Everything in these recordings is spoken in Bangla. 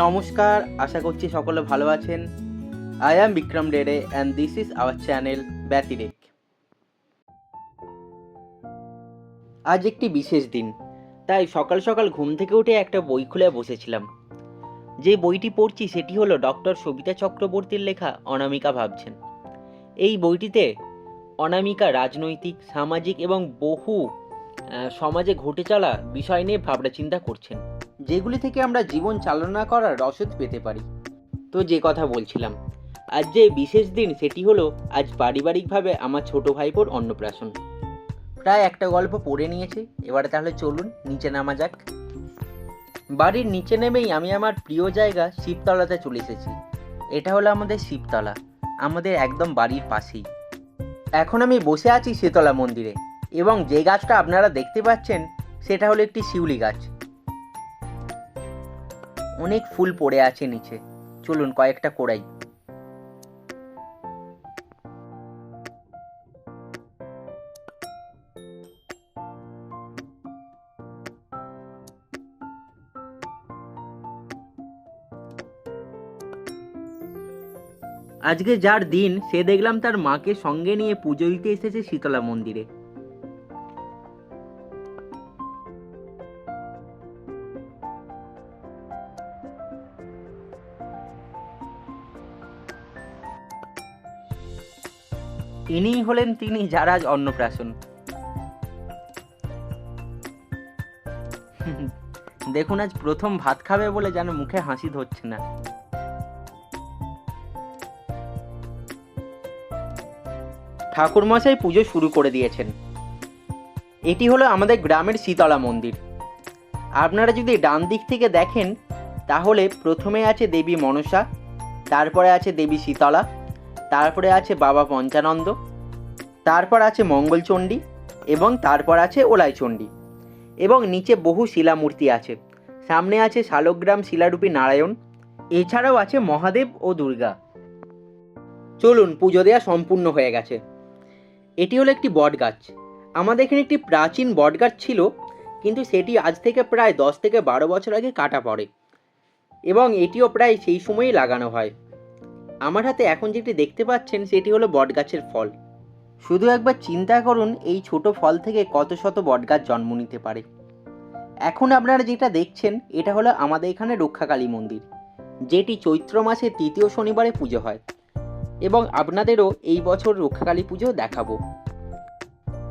নমস্কার, আশা করছি সকলে ভালো আছেন। I am Vikram Dere and this is our channel ব্যতিরেক আজ একটি বিশেষ দিন, তাই সকাল সকাল ঘুম থেকে উঠে একটা বই খুলে বসেছিলাম। যে বইটি পড়ছি সেটি হলো ডক্টর সবিতা চক্রবর্তীর লেখা অনামিকা ভাবছেন। এই বইটিতে অনামিকা রাজনৈতিক, সামাজিক এবং বহু সমাজে ঘটে চলা বিষয় নিয়ে ভাবনা চিন্তা করছেন। যেগুলি থেকে আমরা জীবন চালনা করার রসদ পেতে পারি। তো যে কথা বলছিলাম, আজ যে বিশেষ দিন সেটি হলো আজ পারিবারিকভাবে আমার ছোট ভাইপোর অন্নপ্রাশন। প্রায় একটা গল্প পড়ে নিয়েছি, এবারে তাহলে চলুন, নিচে নামা যাক। বাড়ির নিচে নেমেই আমি আমার প্রিয় জায়গা শিবতলাতে চলে এসেছি। এটা হলো আমাদের শিবতলা, আমাদের একদম বাড়ির পাশেই। এখন আমি বসে আছি শীতলা মন্দিরে, এবং যে গাছটা আপনারা দেখতে পাচ্ছেন, সেটা হলো একটি শিউলি গাছ। অনেক ফুল পড়ে আছে নিচে। চলুন কয়েকটা কোড়াই। আজকে যার দিন, সে দেখলাম তার মাকে সঙ্গে নিয়ে পুজো দিতে এসেছে শীতলা মন্দিরে। ইনিই হলেন তিনি যারা আজ অন্নপ্রাশন। দেখুন, আজ প্রথম ভাত খাবে বলে যেন মুখে হাসি ধরছে না। ঠাকুরমশাই পুজো শুরু করে দিয়েছেন। এটি হলো আমাদের গ্রামের শীতলা মন্দির। আপনারা যদি ডান দিক থেকে দেখেন, তাহলে প্রথমে আছে দেবী মনসা, তারপরে আছে দেবী শীতলা তারপরে আছে বাবা পঞ্চানন্দ, তারপর আছে মঙ্গলচণ্ডী এবং তারপর আছে ওলাইচণ্ডী এবং নিচে বহু শিলামূর্তি আছে। সামনে আছে শালগ্রাম শিলারূপী নারায়ণ, এছাড়াও আছে মহাদেব ও দুর্গা। চলুন, পুজো দেওয়া সম্পূর্ণ হয়ে গেছে। এটি হলো একটি বট গাছ আমাদের এখানে একটি প্রাচীন বট গাছ ছিল, কিন্তু সেটি আজ থেকে প্রায় দশ থেকে বারো বছর আগে কাটা পড়ে এবং এটিও প্রায় সেই সময়ই লাগানো হয়। আমার হাতে এখন যেটি দেখতে পাচ্ছেন, সেটি হলো বটগাছের ফল। শুধু একবার চিন্তা করুন, এই ছোট ফল থেকে কত শত বটগাছ জন্ম নিতে পারে। এখন আপনারা যেটা দেখছেন, এটা হলো আমাদের এখানে রক্ষাকালী মন্দির, যেটি চৈত্র মাসে তৃতীয় শনিবারে পুজো হয় এবং আপনাদেরও এই বছর রক্ষাকালী পুজো দেখাবো।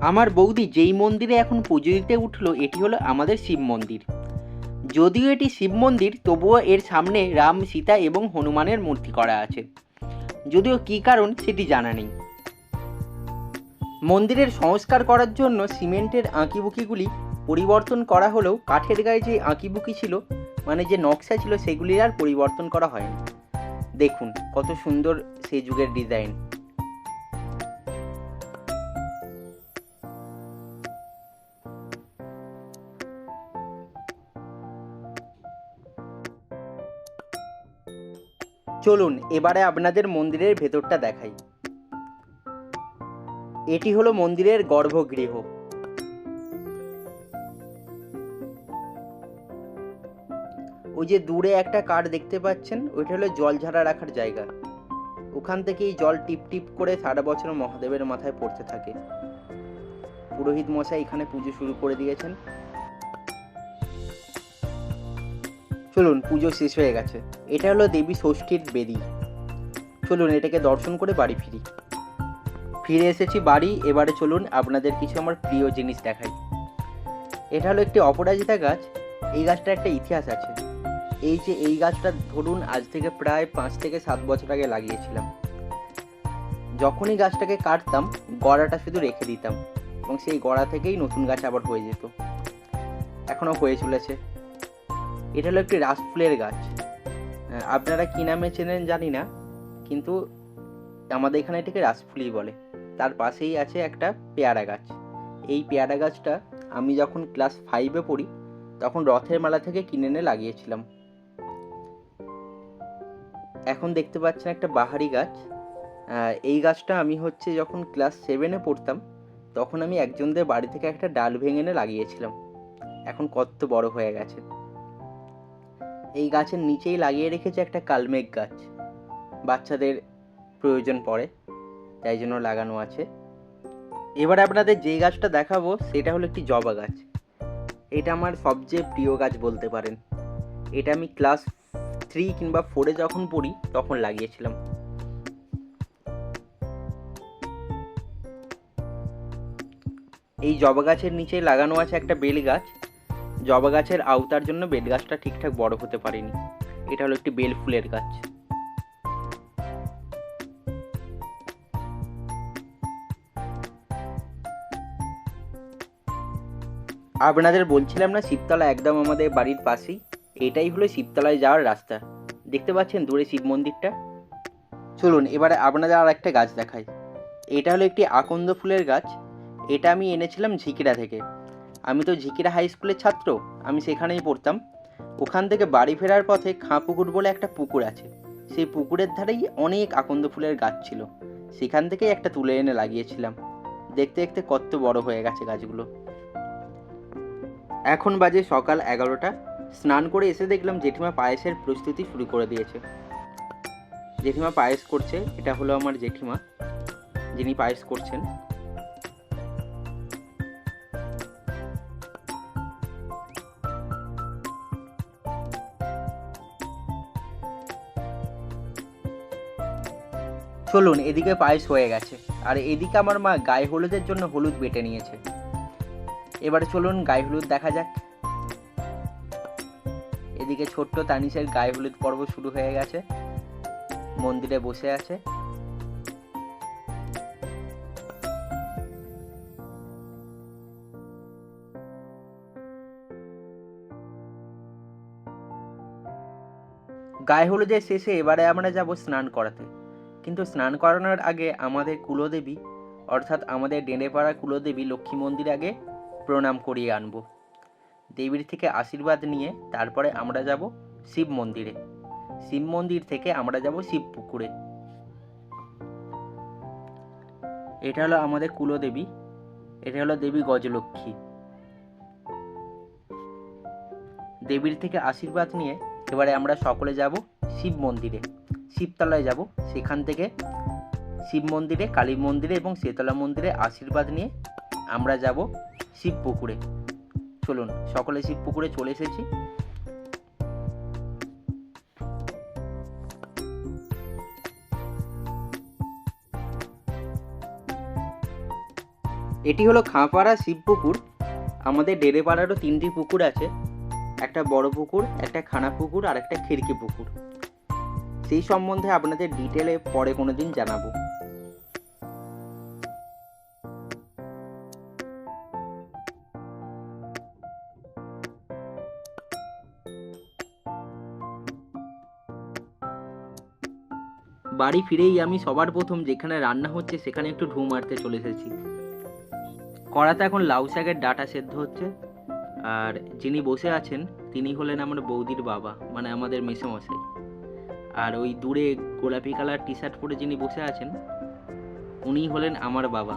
আমার বৌদি যেই মন্দিরে এখন পুজো দিতে উঠল, এটি হলো আমাদের শিব মন্দির। যদিও এটি শিব মন্দির, তবুও এর সামনে রাম, সীতা এবং হনুমানের মূর্তি করা আছে। যদিও কী কারণ সেটি জানা নেই। মন্দিরের সংস্কার করার জন্য সিমেন্টের আঁকিবুকিগুলি পরিবর্তন করা হলেও কাঠের গায়ে যে আঁকিবুকি ছিল মানে যে নকশা ছিল, সেগুলির আর পরিবর্তন করা হয়নি। দেখুন কত সুন্দর সেই যুগের ডিজাইন। চলুন, এবারে আপনাদের মন্দিরের ভেতরটা দেখাই। এটি হলো মন্দিরের গর্ভগৃহ। ওই যে দূরে একটা কার দেখতে পাচ্ছেন, ওইটা হলো জল ঝাড়া রাখার জায়গা। ওখান থেকেই জল টিপ টিপ করে সারা বছর মহাদেবের মাথায় পড়তে থাকে। পুরোহিত মশাই এখানে পুজো শুরু করে দিয়েছেন। চলুন, পুজো শেষ হয়ে গেছে। এটা হলো দেবী ষষ্ঠীর বেদি। চলুন, এটাকে দর্শন করে বাড়ি ফিরি। ফিরে এসেছি বাড়ি, এবারে চলুন আপনাদের কিছু আমার প্রিয় জিনিস দেখাই। এটা হলো একটি অপরাজিতা গাছ, এই গাছটার একটা ইতিহাস আছে। এই যে এই গাছটা ধরুন, আজ থেকে প্রায় পাঁচ থেকে সাত বছর আগে লাগিয়েছিলাম। যখনই গাছটাকে কাটতাম, গড়াটা শুধু রেখে দিতাম, এবং সেই গড়া থেকেই নতুন গাছ আবার হয়ে যেত। এখনও হয়ে চলেছে। এটা হলো একটি রাসফুলের গাছ। আপনারা কী নামে চেনেন জানি না, কিন্তু আমাদের এখানে এটাকে রাসফুলি বলে। তার পাশেই আছে একটা পেয়ারা গাছ। এই পেয়ারা গাছটা আমি যখন ক্লাস ফাইভে পড়ি, তখন রথের মেলা থেকে কিনে এনে লাগিয়েছিলাম। এখন দেখতে পাচ্ছেন একটা বাহারি গাছ। এই গাছটা আমি হচ্ছে যখন ক্লাস সেভেনে পড়তাম, তখন আমি একজনদের বাড়ি থেকে একটা ডাল ভেঙে এনে লাগিয়েছিলাম। এখন কত বড় হয়ে গেছে। এই গাছের নিচেই লাগিয়ে রেখেছে একটা কালমেঘ গাছ। বাচ্চাদের প্রয়োজন পড়ে, তাই জন্য লাগানো আছে। এবার আপনাদের যেই গাছটা দেখাবো, সেটা হলো একটি জবা গাছ। এটা আমার সবচেয়ে প্রিয় গাছ বলতে পারেন। এটা আমি ক্লাস থ্রি কিংবা ফোরে যখন পড়ি, তখন লাগিয়েছিলাম। এই জবা গাছের নিচে লাগানো আছে একটা বেল গাছ। জবা গাছের আওতার জন্য বেল গাছটা ঠিকঠাক বড় হতে পারেনি। এটা হলো একটি বেল ফুলের গাছ। আপনাদের বলছিলাম না, শিবতলা একদম আমাদের বাড়ির পাশেই। এটাই হলো শিবতলায় যাওয়ার রাস্তা। দেখতে পাচ্ছেন দূরে শিব মন্দিরটা। চলুন, এবারে আপনাদের আর একটা গাছ দেখাই। এটা হলো একটি আকন্দ ফুলের গাছ। এটা আমি এনেছিলাম ঝিকিরা থেকে। আমি তো ঝিকিরা হাই স্কুলের ছাত্র, আমি সেখানেই পড়তাম। ওখান থেকে বাড়ি ফেরার পথে খাঁ পুকুর বলে একটা পুকুর আছে। সেই পুকুরের ধারেই অনেক আকন্দ ফুলের গাছ ছিল। সেখান থেকেই একটা তুলে এনে লাগিয়েছিলাম। দেখতে দেখতে কত বড় হয়ে গেছে গাছগুলো। এখন বাজে সকাল এগারোটা। স্নান করে এসে দেখলাম জেঠিমা পায়েসের প্রস্তুতি শুরু করে দিয়েছে। জেঠিমা পায়েস করছে, এটা হলো আমার জেঠিমা। যিনি পায়েস করছেন। চলুন এদিকে পায়েস হয়ে গেছে। আর এদিকে আমার মা গায়ে হলুদের জন্য হলুদ বেটে নিয়েছে। এবারে চলুন গায়ে হলুদ দেখা যাক। এদিকে ছোট্ট তানিশের গায়ে হলুদ পর্ব শুরু হয়ে গেছে। মন্দিরে বসে আছে। গায়ে হলুদের শেষে এবারে আমরা যাব স্নান করাতে। কিন্তু স্নান করানোর আগে আমাদের কুলদেবী, অর্থাৎ আমাদের ডেঁড়েপাড়া কুলদেবী লক্ষ্মী মন্দির আগে প্রণাম করিয়ে আনব। দেবীর থেকে আশীর্বাদ নিয়ে তারপরে আমরা যাব শিব মন্দিরে। শিব মন্দির থেকে আমরা যাব শিব পুকুরে। এটা হলো আমাদের কুলদেবী, এটা হলো দেবী গজলক্ষ্মী। দেবীর থেকে আশীর্বাদ নিয়ে এবারে আমরা সকলে যাব শিব মন্দিরে। শিবতলায় যাব। সেখান থেকে শিব মন্দিরে, কালী মন্দিরে এবং শেতলা মন্দিরে আশীর্বাদ নিয়ে আমরা যাব শিব পুকুরে। চলুন, সকলে শিব পুকুরে চলে এসেছি। এটি হলো খাঁপাড়া শিব পুকুর। আমাদের ডেরেপাড়ারও তিনটি পুকুর আছে। একটা বড় পুকুর, একটা খানা পুকুর আর একটা খিড়কি পুকুর। সেই সম্বন্ধে আপনাদের ডিটেলে পরে কোনো দিন জানাব। বাড়ি ফিরেই আমি সবার প্রথম যেখানে রান্না হচ্ছে সেখানে একটু ঢু মারতে চলে এসেছি। কড়াতে এখন লাউ শাকের ডাটা সেদ্ধ হচ্ছে। আর যিনি বসে আছেন, তিনি হলেন আমার বৌদির বাবা মানে আমাদের মেসোমশাই। আর ওই দূরে গোলাপি কালার টি শার্ট পরে যিনি বসে আছেন উনি হলেন আমার বাবা।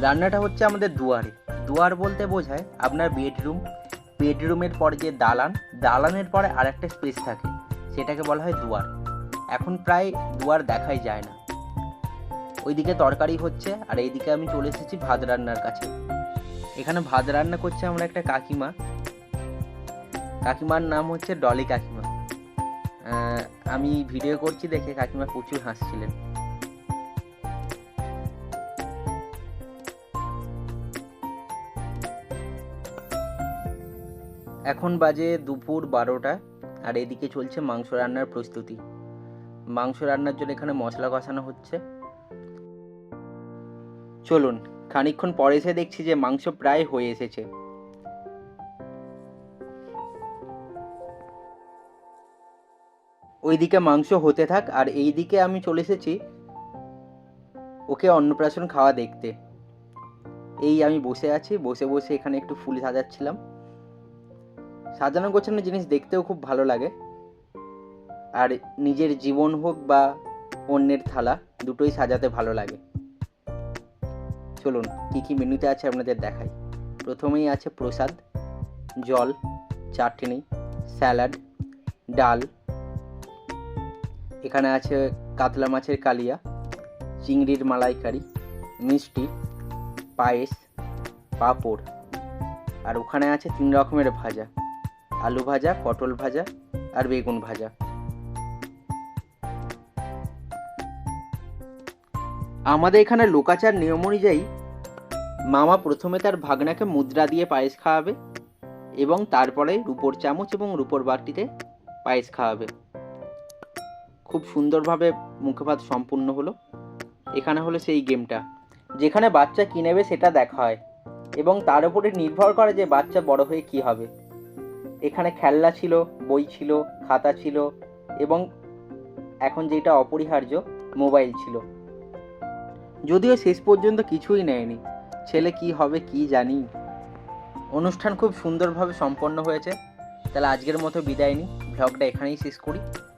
রান্নাটা হচ্ছে আমাদের দুয়ারে। দুয়ার বলতে বোঝায় আপনার বেডরুম। বেডরুমের পর যে দালান, দালানের পরে আর একটা স্পেস থাকে, সেটাকে বলা হয় দুয়ার। এখন প্রায় দুয়ার দেখাই যায় না। ওইদিকে তরকারি হচ্ছে, আর এইদিকে আমি চলে এসেছি ভাত রান্নার কাছে। এখানে ভাত রান্না করছে আমরা একটা কাকিমা। কাকিমার নাম হচ্ছে ডলি কাকিমা। আমি ভিডিও করছি দেখে কাকিমা প্রচুর হাসছিলেন। এখন বাজে দুপুর বারোটা, আর এদিকে চলছে মাংস রান্নার প্রস্তুতি। মাংস রান্নার জন্য এখানে মশলা কষানো হচ্ছে। চলুন, খানিকক্ষণ পরে এসে দেখছি যে মাংস প্রায় হয়ে এসেছে। ওইদিকে মাংস হতে থাক, আর এই দিকে আমি চলে এসেছি ওকে অন্নপ্রাশন খাওয়া দেখতে। এই আমি বসে আছি, বসে বসে এখানে একটু ফুল সাজাচ্ছিলাম। সাজানো গোছানো জিনিস দেখতেও খুব ভালো লাগে। আর নিজের জীবন হোক বা অন্যের থালা, দুটোই সাজাতে ভালো লাগে। চলুন, কী কী মেনুতে আছে আপনাদের দেখাই। প্রথমেই আছে প্রসাদ, জল, চাটনি, স্যালাড, ডাল এখানে আছে কাতলা মাছের কালিয়া, চিংড়ির মালাইকারি, মিষ্টি, পায়েস, পাঁপড়। আর ওখানে আছে তিন রকমের ভাজা, আলু ভাজা, পটল ভাজা আর বেগুন ভাজা। আমাদের এখানে লোকাচার নিয়ম অনুযায়ী মামা প্রথমে তার ভাগনাকে মুদ্রা দিয়ে পায়েস খাওয়াবে এবং তারপরে রুপোর চামচ এবং রুপোর বাটিতে পায়েস খাওয়াবে। খুব সুন্দরভাবে মুখপাত সম্পূর্ণ হলো। এখানে হলো সেই গেমটা। যেখানে বাচ্চা কী নেবে সেটা দেখা হয়। এবং তার উপরে নির্ভর করে যে বাচ্চা বড় হয়ে কি হবে। এখানে খেলনা ছিল, বই ছিল, খাতা ছিল এবং এখন যেটা অপরিহার্য, মোবাইল ছিল। যদিও শেষ পর্যন্ত কিছুই নেয়নি। ছেলে কি হবে কি জানি। অনুষ্ঠান খুব সুন্দরভাবে সম্পন্ন হয়েছে। তাহলে আজকের মতো বিদায় নিই। ভ্লগটা এখানেই শেষ করি।